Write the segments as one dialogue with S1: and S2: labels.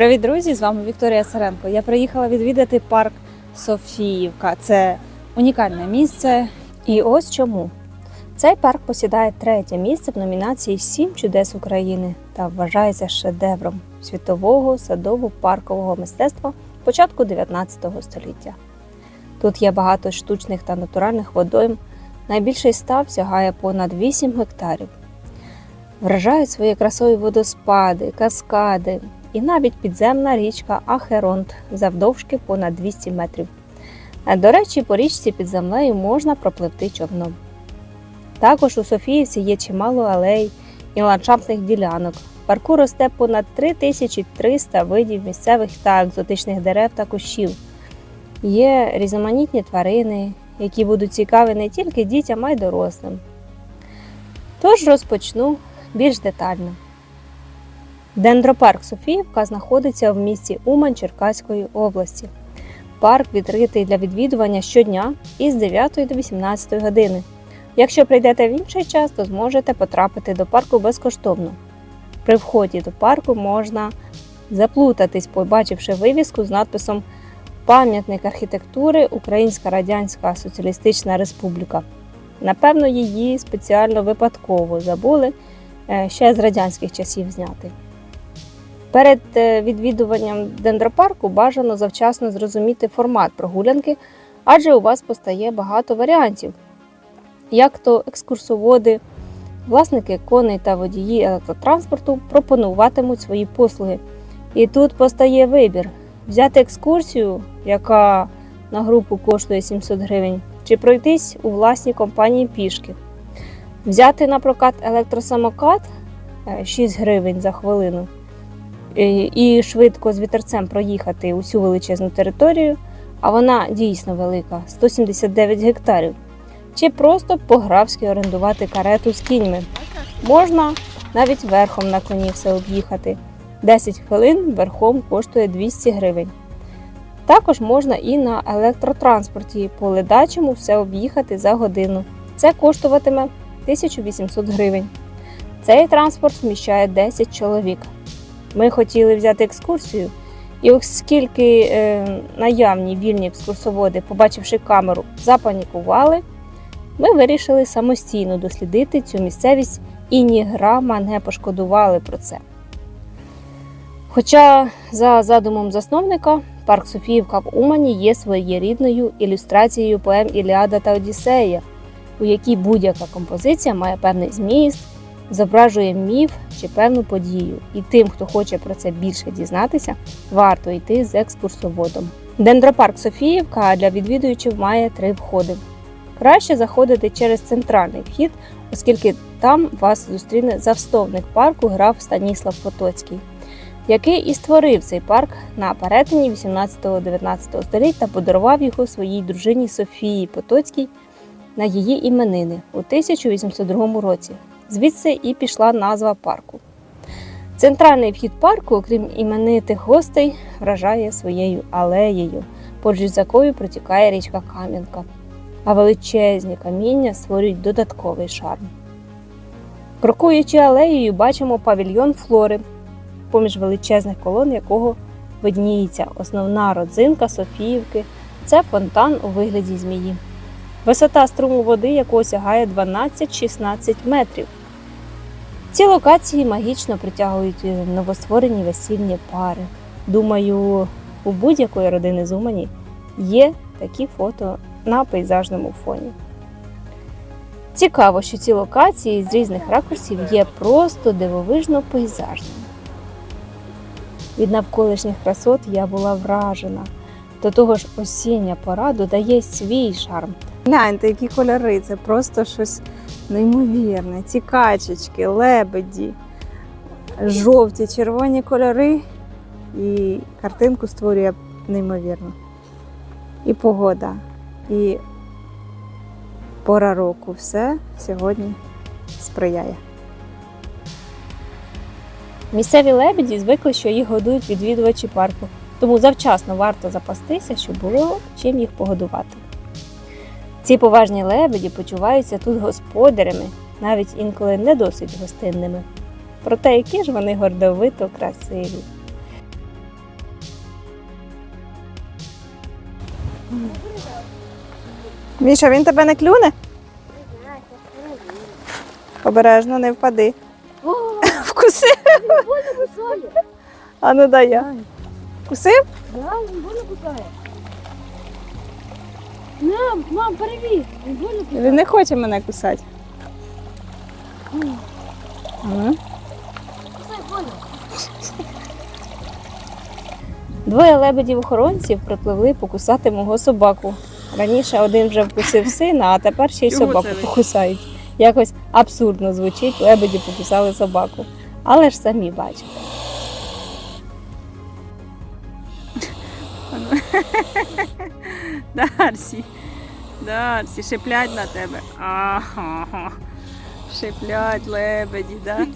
S1: Привіт, друзі! З вами Вікторія Саренко. Я приїхала відвідати парк Софіївка. Це унікальне місце. І ось чому. Цей парк посідає третє місце в номінації Сім чудес України та вважається шедевром світового садово-паркового мистецтва початку 19 століття. Тут є багато штучних та натуральних водойм. Найбільший став сягає понад 8 гектарів. Вражають своєю красою водоспади, каскади і навіть підземна річка Ахеронт завдовжки понад 200 метрів. До речі, по річці під землею можна пропливти човном. Також у Софіївці є чимало алей і ландшафтних ділянок. В парку росте понад 3300 видів місцевих та екзотичних дерев та кущів. Є різноманітні тварини, які будуть цікаві не тільки дітям, а й дорослим. Тож розпочну більш детально. Дендропарк Софіївка знаходиться в місті Умань Черкаської області. Парк відкритий для відвідування щодня із 9 до 18 години. Якщо прийдете в інший час, то зможете потрапити до парку безкоштовно. При вході до парку можна заплутатись, побачивши вивіску з надписом Пам'ятник архітектури Українська Радянська Соціалістична Республіка. Напевно, її спеціально випадково забули е, ще з радянських часів зняти. Перед е, відвідуванням дендропарку бажано завчасно зрозуміти формат прогулянки, адже у вас постає багато варіантів, як то екскурсоводи, власники коней та водії електротранспорту пропонуватимуть свої послуги. І тут постає вибір: взяти екскурсію, яка на групу коштує 700 гривень, чи пройтись у власній компанії пішки, взяти на прокат електросамокат е, 6 гривень за хвилину і і швидко з вітерцем проїхати усю величезну територію, а вона дійсно велика 179 гектарів. Чи просто по-графськи орендувати карету з кіньми. Можна навіть верхом на коні все об'їхати. 10 хвилин верхом коштує 200 гривень. Також можна і на електротранспорті по ледачому все об'їхати за годину. Це коштуватиме 1800 гривень. Цей транспорт вміщає 10 чоловік. Ми хотіли взяти екскурсію, і оскільки е, наявні вільні екскурсоводи, побачивши камеру, запанікували, ми вирішили самостійно дослідити цю місцевість і ні грама не пошкодували про це. Хоча, за задумом засновника, парк Софіївка в Умані є своєрідною ілюстрацією поем Іліада та Одіссея, у якій будь-яка композиція має певний зміст зображує міф чи певну подію, і тим, хто хоче про це більше дізнатися, варто йти з екскурсоводом. Дендропарк Софіївка для відвідувачів має три входи. Краще заходити через центральний вхід, оскільки там вас зустріне завстовник парку граф Станіслав Потоцький, який і створив цей парк на перетині 18-19 століть та подарував його своїй дружині Софії Потоцькій на її іменини у 1802 році. Звідси і пішла назва парку. Центральний вхід парку, окрім іменитих гостей, вражає своєю алеєю, поруч з якою протікає річка Кам'янка, а величезні каміння створюють додатковий шарм. Крокуючи алеєю, бачимо павільйон флори, поміж величезних колон якого видніється основна родзинка Софіївки це фонтан у вигляді змії. Висота струму води, якого сягає 12-16 метрів. Ці локації магічно притягують новостворені весільні пари. Думаю, у будь-якої родини з Умані є такі фото на пейзажному фоні. Цікаво, що ці локації з різних ракурсів є просто дивовижно пейзажними. Від навколишніх красот я була вражена. До того ж, осіння пора додає свій шарм. Гляньте, які кольори, це просто щось неймовірне. Ці качечки, лебеді, жовті, червоні кольори. І картинку створює неймовірно. І погода, і пора року. Все сьогодні сприяє. Місцеві лебеді звикли, що їх годують відвідувачі парку, тому завчасно варто запастися, щоб було чим їх погодувати. Ці поважні лебеді почуваються тут господарями, навіть інколи не досить гостинними. Проте які ж вони гордовито красиві.
S2: Міша, він тебе не клюне? Обережно не впади. Вкусив. А ну дай я. Вкусив?
S3: Так, він кусає. Мам, мам, перевір. Він
S2: не хоче мене кусати.
S3: Кусай.
S1: Двоє лебедів-охоронців припливли покусати мого собаку. Раніше один вже вкусив сина, а тепер ще й собаку
S2: це ви?
S1: покусають. Якось абсурдно звучить, лебеді покусали собаку. Але ж самі бачите.
S2: Дарсі. Дарсі, шиплять на тебе. Ага. Шиплять лебеді, да?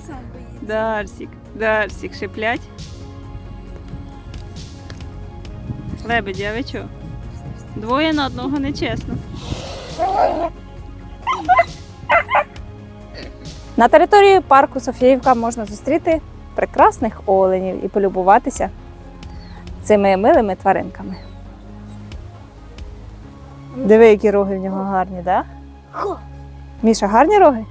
S2: Дарсік, Дарсік, шиплять. Лебеді, а ви чого? Двоє на одного нечесно. На території парку Софіївка можна зустріти прекрасних оленів і полюбуватися цими милими тваринками. Диви, які роги в нього гарні, так? Да? Міша, гарні роги?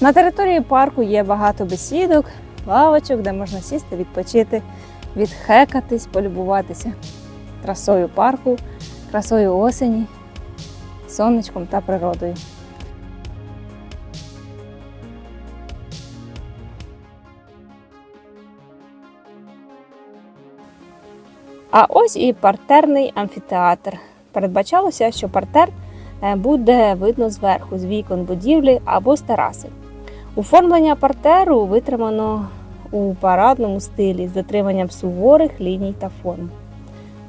S2: На території парку є багато бесідок, лавочок, де можна сісти, відпочити, відхекатись, полюбуватися красою парку, красою осені, сонечком та природою.
S1: А ось і партерний амфітеатр. Передбачалося, що партер е, буде видно зверху, з вікон будівлі або з тераси. Оформлення партеру витримано у парадному стилі з дотриманням суворих ліній та форм.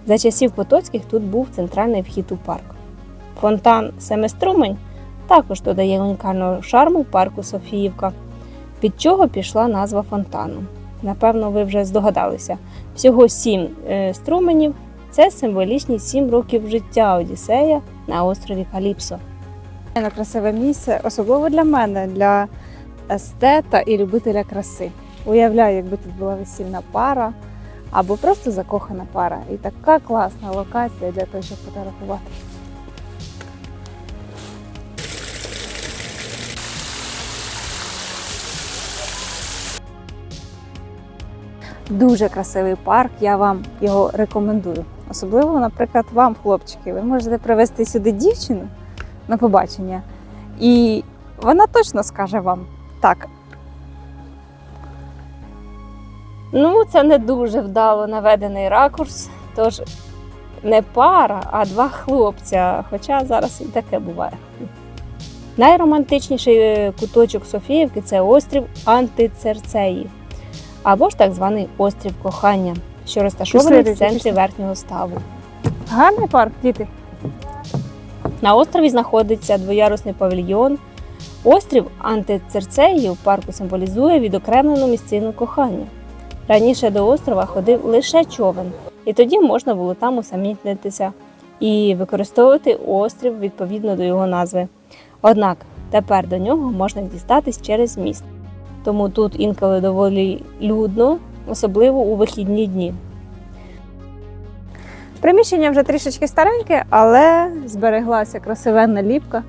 S1: За часів Потоцьких тут був центральний вхід у парк. Фонтан Семиструмень також додає унікального шарму парку Софіївка, від чого пішла назва фонтану. Напевно, ви вже здогадалися. Всього сім е, струменів це символічні сім років життя Одіссея на острові Каліпсо.
S2: Красиве місце, особливо для мене, для естета і любителя краси. Уявляю, якби тут була весільна пара або просто закохана пара. І така класна локація для того, щоб фотографувати. Дуже красивий парк, я вам його рекомендую. Особливо, наприклад, вам, хлопчики, ви можете привезти сюди дівчину на побачення, і вона точно скаже вам так.
S1: Ну, це не дуже вдало наведений ракурс, тож не пара, а два хлопця. Хоча зараз і таке буває. Найромантичніший е, куточок Софіївки це острів Антицерцеї, або ж так званий острів кохання, що розташований в центрі верхнього ставу.
S2: Гарний парк, діти.
S1: На острові знаходиться двоярусний павільйон. Острів антицерцеї в парку символізує відокремлену місцину кохання. Раніше до острова ходив лише човен, і тоді можна було там усамітнитися і використовувати острів відповідно до його назви. Однак тепер до нього можна дістатись через міст. Тому тут інколи доволі людно, особливо у вихідні дні.
S2: Приміщення вже трішечки стареньке, але збереглася красивенна ліпка,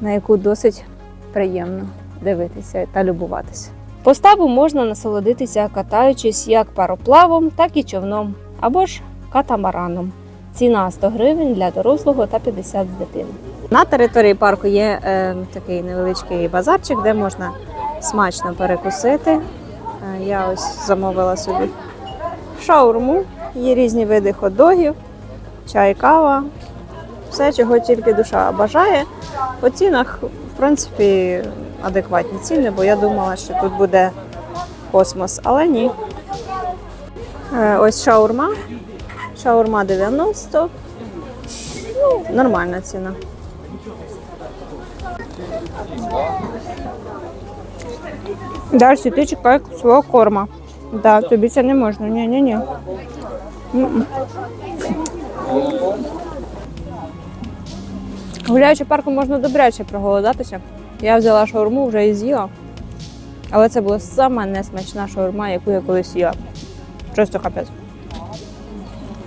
S2: на яку досить приємно дивитися та любуватися.
S1: По ставу можна насолодитися катаючись як пароплавом, так і човном, або ж катамараном. Ціна 100 гривень для дорослого та 50 з дитини.
S2: На території парку є е, такий невеличкий базарчик, де можна смачно перекусити. Е, я ось замовила собі шаурму, є різні види хот-догів, чай, кава, все, чого тільки душа бажає. По цінах, в принципі, адекватні ціни, бо я думала, що тут буде космос, але ні. Е, ось шаурма. Шаурма 90. Ну, нормальна ціна. Дарсі, ти чекай свого корма. Да, тобі це не можна. Ні, ні, ні. Гуляючи парком можна добряче проголодатися. Я взяла шаурму, вже і з'їла. Але це була сама несмачна шаурма, яку я колись їла. Просто капець.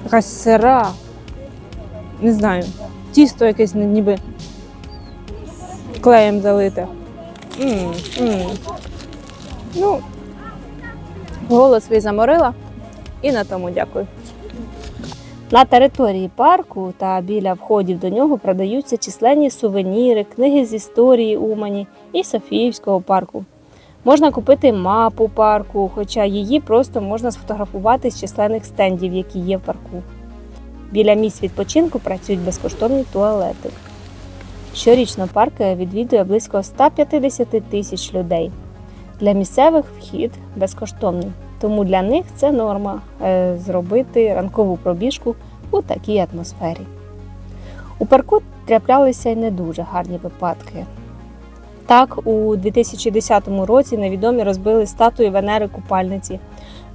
S2: Якась сира. Не знаю. Тісто якесь ніби клеєм залите. м м Ну, голос свій заморила. І на тому дякую.
S1: На території парку та біля входів до нього продаються численні сувеніри, книги з історії Умані і Софіївського парку. Можна купити мапу парку, хоча її просто можна сфотографувати з численних стендів, які є в парку. Біля місць відпочинку працюють безкоштовні туалети. Щорічно парк відвідує близько 150 тисяч людей. Для місцевих вхід безкоштовний, тому для них це норма е, зробити ранкову пробіжку у такій атмосфері. У парку траплялися й не дуже гарні випадки. Так, у 2010 році невідомі розбили статую Венери Купальниці,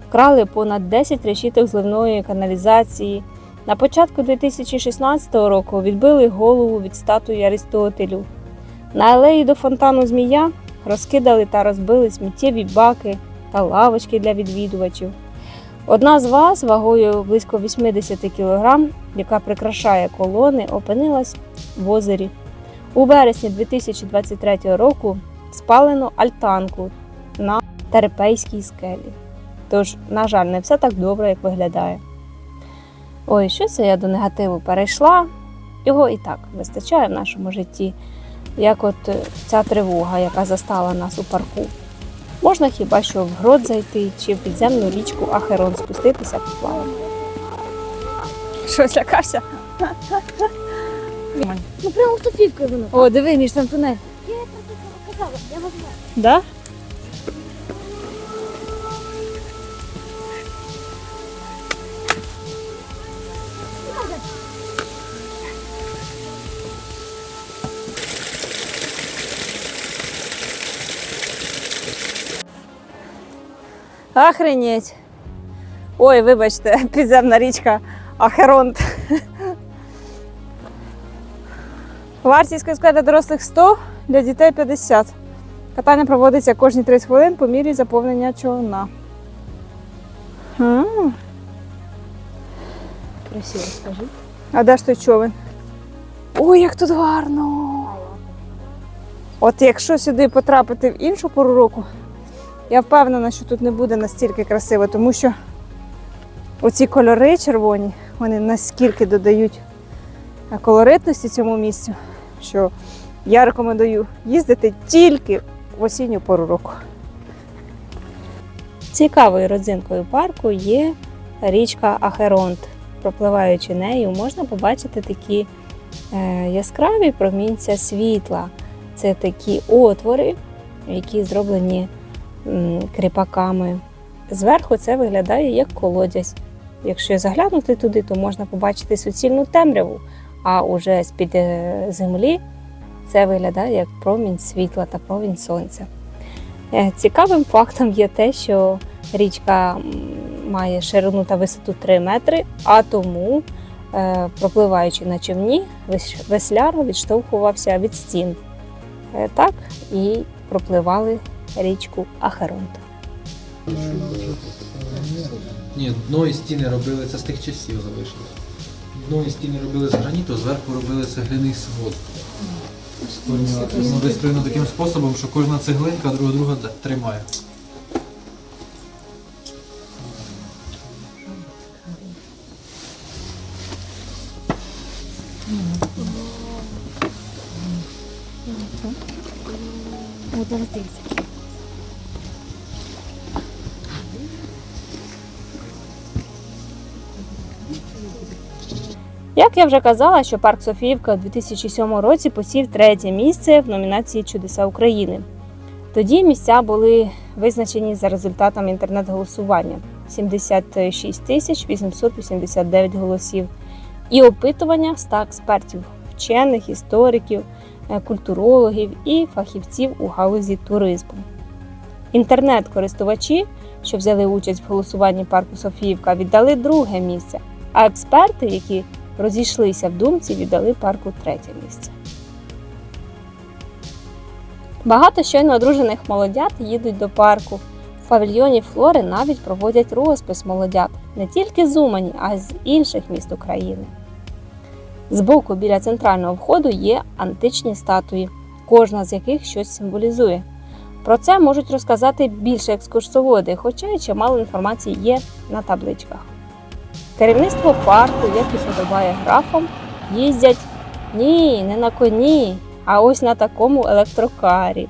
S1: вкрали понад 10 решіток зливної каналізації. На початку 2016 року відбили голову від статуї Аристотелю. На алеї до фонтану Змія розкидали та розбили сміттєві баки та лавочки для відвідувачів. Одна з вас вагою близько 80 кг, яка прикрашає колони, опинилась в озері. У вересні 2023 року спалено альтанку на Терпейській скелі. Тож, на жаль, не все так добре, як виглядає. Ой, що це я до негативу перейшла? Його і так вистачає в нашому житті, як от е, ця тривога, яка застала нас у парку. Можна хіба що в грот зайти чи в підземну річку Ахерон спуститися поплавати.
S2: Що злякався?
S3: Ну прямо Софійкою воно.
S2: О, диви, між там тунель.
S3: Я казала, я вас знаю.
S2: Да? Охренеть. Ой, вибачте, підземна річка Ахеронт. Вартість квитка для дорослих 100, для дітей 50. Катання проводиться кожні 30 хвилин по мірі заповнення човна.
S1: Красиво, скажи.
S2: А де ж той човен? Ой, як тут гарно! От якщо сюди потрапити в іншу пору року, я впевнена, що тут не буде настільки красиво, тому що оці кольори червоні, вони наскільки додають е, колоритності цьому місцю, що я рекомендую їздити тільки в осінню пору року.
S1: Цікавою родзинкою парку є річка Ахеронт. Пропливаючи нею, можна побачити такі е, яскраві промінця світла. Це такі отвори, які зроблені кріпаками. Зверху це виглядає як колодязь. Якщо заглянути туди, то можна побачити суцільну темряву, а уже з-під е, землі це виглядає як промінь світла та промінь сонця. Е, Цікавим фактом є те, що річка має ширину та висоту 3 метри, а тому, е, пропливаючи на човні, весляр відштовхувався від стін. Так і пропливали річку Ахеронт.
S4: Ні, дно і стіни робили, це з тих часів залишилось. Дно і стіни робили з граніту, зверху робили цегляний свод. Воно вистроєно таким способом, що кожна цеглинка друга друга тримає.
S1: Я вже казала, що парк Софіївка у 2007 році посів третє місце в номінації Чудеса України. Тоді місця були визначені за результатами інтернет-голосування 76 тисяч 889 голосів і опитування 100 експертів, вчених, істориків, е, культурологів і фахівців у галузі туризму. Інтернет-користувачі, що взяли участь в голосуванні парку Софіївка, віддали друге місце, а експерти, які розійшлися в думці, віддали парку третє місце. Багато щойно одружених молодят їдуть до парку. В павільйоні Флори навіть проводять розпис молодят не тільки з Умані, а й з інших міст України. Збоку біля центрального входу є античні статуї, кожна з яких щось символізує. Про це можуть розказати більше екскурсоводи, хоча й чимало інформації є на табличках. Керівництво парку, як і подобає графам, їздять ні, не на коні, а ось на такому електрокарі.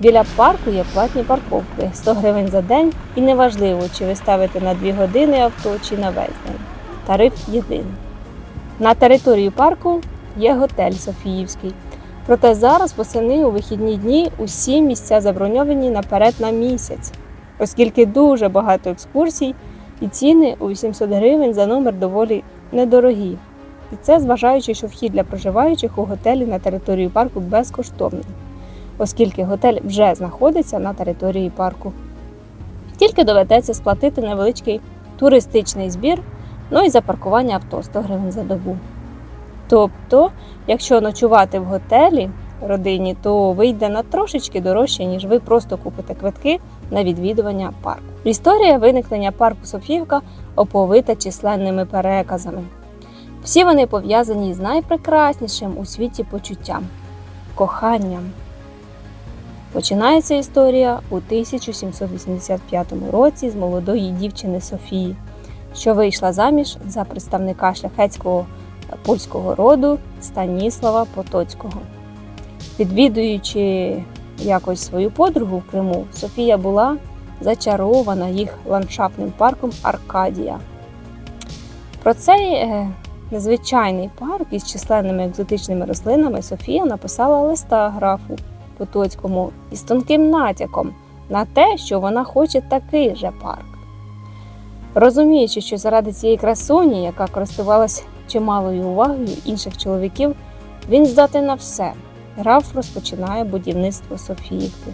S1: Біля парку є платні парковки 100 гривень за день, і неважливо, чи ви ставите на 2 години авто, чи на весь день. Тариф єдиний. На території парку є готель Софіївський. Проте зараз восени у вихідні дні усі місця заброньовані наперед на місяць, оскільки дуже багато екскурсій і ціни у 800 гривень за номер доволі недорогі. І це зважаючи, що вхід для проживаючих у готелі на території парку безкоштовний, оскільки готель вже знаходиться на території парку. Тільки доведеться сплатити невеличкий туристичний збір, ну і за паркування авто 100 гривень за добу. Тобто, якщо ночувати в готелі родині, то вийде на трошечки дорожче, ніж ви просто купите квитки на відвідування парку. Історія виникнення парку Софіївка оповита численними переказами. Всі вони пов'язані з найпрекраснішим у світі почуттям коханням. Починається історія у 1785 році з молодої дівчини Софії, що вийшла заміж за представника шляхетського польського роду Станіслава Потоцького. Відвідуючи якось свою подругу в Криму, Софія була зачарована їх ландшафтним парком Аркадія. Про цей е, незвичайний парк із численними екзотичними рослинами Софія написала листа графу Потоцькому із тонким натяком на те, що вона хоче такий же парк. Розуміючи, що заради цієї красуні, яка користувалась чималою увагою інших чоловіків, він здатний на все. Граф розпочинає будівництво Софіївки.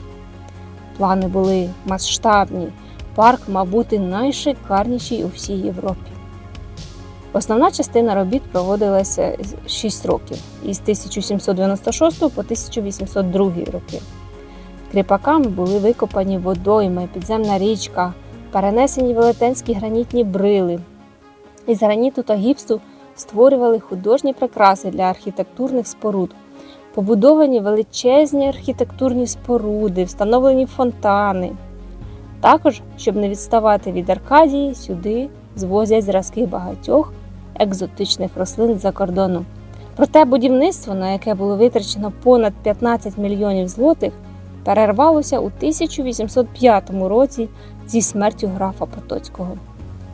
S1: Плани були масштабні. Парк мав бути найшикарніший у всій Європі. Основна частина робіт проводилася 6 років із 1796 по 1802 роки. Кріпаками були викопані водойми, підземна річка, перенесені велетенські гранітні брили. Із граніту та гіпсу створювали художні прикраси для архітектурних споруд, побудовані величезні архітектурні споруди, встановлені фонтани. Також, щоб не відставати від Аркадії, сюди звозять зразки багатьох екзотичних рослин з-за кордону. Проте будівництво, на яке було витрачено понад 15 мільйонів злотих, перервалося у 1805 році зі смертю графа Потоцького.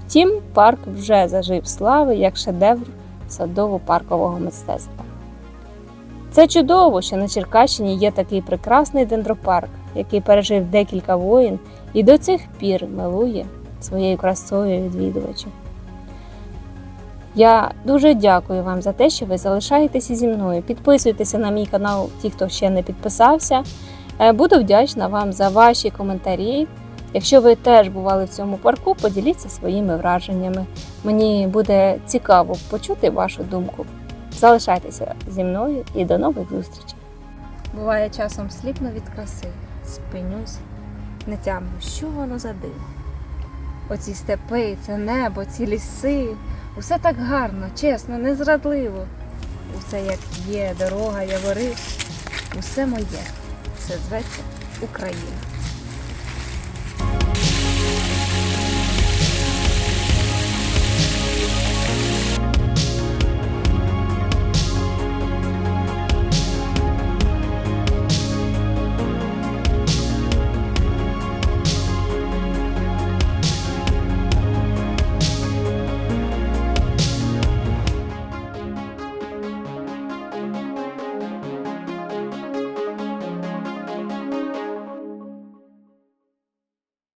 S1: Втім, парк вже зажив слави як шедевр садово-паркового мистецтва. Це чудово, що на Черкащині є такий прекрасний дендропарк, який пережив декілька воїн і до цих пір милує своєю красою відвідувачів. Я дуже дякую вам за те, що ви залишаєтеся зі мною. Підписуйтеся на мій канал, ті, хто ще не підписався. Е, Буду вдячна вам за ваші коментарі. Якщо ви теж бували в цьому парку, поділіться своїми враженнями. Мені буде цікаво почути вашу думку. Залишайтеся зі мною і до нових зустрічей. Буває часом сліпно від краси, спинюсь, не тямлю, що воно за диво. Оці степи, це небо, ці ліси, усе так гарно, чесно, незрадливо. Усе як є, дорога, явори, усе моє. Все зветься Україна.